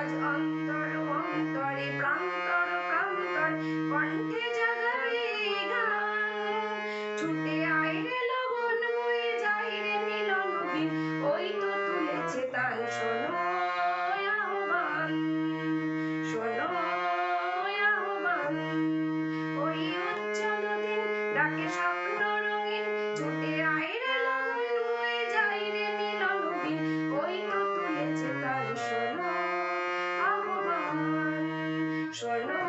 আজ অন্তর অন্তরে প্রান্তর প্রান্তর কণ্ঠে গান। ছুটে আয় রে লগন বয়ে যায় রে ওই তো তুলেছে তাল, শোনো ডাকে স্বপ্ন Try not